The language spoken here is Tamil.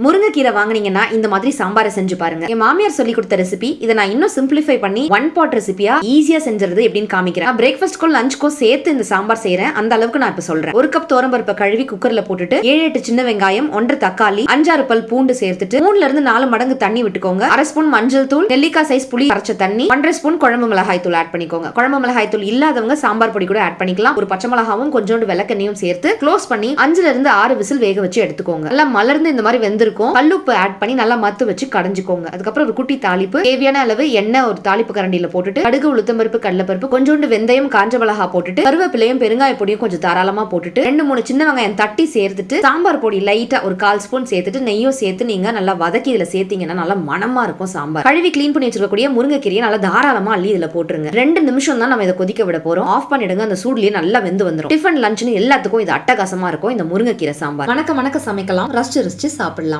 முருங்கைக்கீரை வாங்குனீங்கன்னா இந்த மாதிரி சாம்பாரை செஞ்சு பாருங்க. என் மாமியார் சொல்லி கொடுத்த ரெசிபி இதை நான் இன்னும் சிம்பிளிஃபை பண்ணி ஒன் பாட் ரெசிபியா ஈஸியா செஞ்சுறது எப்படின்னு காமிக்கிறேன். நான் பிரேக்ஃபாஸ்ட்க்கும் லஞ்சுக்கும் சேர்த்து இந்த சாம்பார் செய்யறேன் அந்த அளவுக்கு நான் இப்ப சொல்றேன். ஒரு கப் தோரம்பருப்பை கழுவி குக்கர்ல போட்டுட்டு ஏழு எட்டு சின்ன வெங்காயம் ஒன்றரை தக்காளி அஞ்சாறு பல் பூண்டு சேர்த்துட்டு மூணுல இருந்து நாலு மடங்கு தண்ணி விட்டுக்கோங்க. அரை ஸ்பூன் மஞ்சள் தூள் நெல்லிக்காய் சைஸ் புளி அரைச்ச தண்ணி ஒன்றரை ஸ்பூன் குழம்பு மிளகாய் தூள் ஆட் பண்ணிக்கோங்க. குழம்பு மிளகாய் தூள் இல்லாதவங்க சாம்பார் பொடி கூட ஆட் பண்ணிக்கலாம். ஒரு பச்சை மிளகாவும் கொஞ்சோண்டு விளக்கெண்ணையும் சேர்த்து க்ளோஸ் பண்ணி அஞ்சுல இருந்து ஆறு விசில் வேக வச்சு எடுத்துக்கோங்க. நல்லா மலர்ந்து இந்த மாதிரி வெந்து வெந்திருக்கும். கல்லுப்பு ஆட் பண்ணி நல்லா மத்து வச்சு கடைஞ்சிக்கோங்க. அதுக்கப்புறம் ஒரு குட்டி தாளிப்பு. தேவையான அளவு எண்ணெய் ஒரு தாளிப்பு கரண்டியில போட்டுட்டு கடுகு உளுத்தம்பருப்பு கடலப்பருப்பு கொஞ்சோண்டு வெந்தயம் காஞ்ச மிளகா போட்டுட்டு கருவேப்பிலையும் பெருங்காய பொடியும் கொஞ்சம் தாராளமா போட்டுட்டு ரெண்டு மூணு சின்ன வெங்காயம் தட்டி சேர்த்துட்டு சாம்பார் பொடி லைட்டா ஒரு கால் ஸ்பூன் சேர்த்துட்டு நெய்யும் சேர்த்து நீங்க நல்லா வதக்கி இதுல சேர்த்தீங்கன்னா நல்லா மனமா இருக்கும் சாம்பார். கழுவி க்ளீன் பண்ணி வச்சிருக்கக்கூடிய முருங்கைக்கீரையை நல்லா தாராளமா அள்ளி இதுல போட்டுருங்க. ரெண்டு நிமிஷம் தான் நம்ம இதை கொதிக்க விட போறோம். ஆஃப் பண்ணிடுங்க. அந்த சூட்லயே நல்லா வெந்து வந்துடும் டிஃபன் லஞ்சுன்னு எல்லாத்துக்கும் இது அட்டகாசமா இருக்கும். இந்த முருங்கைக்கீரை சாம்பார். வணக்கம் வணக்கம். சமைக்கலாம். ரசிச்சு ரசிச்சு சாப்பிடலாம்.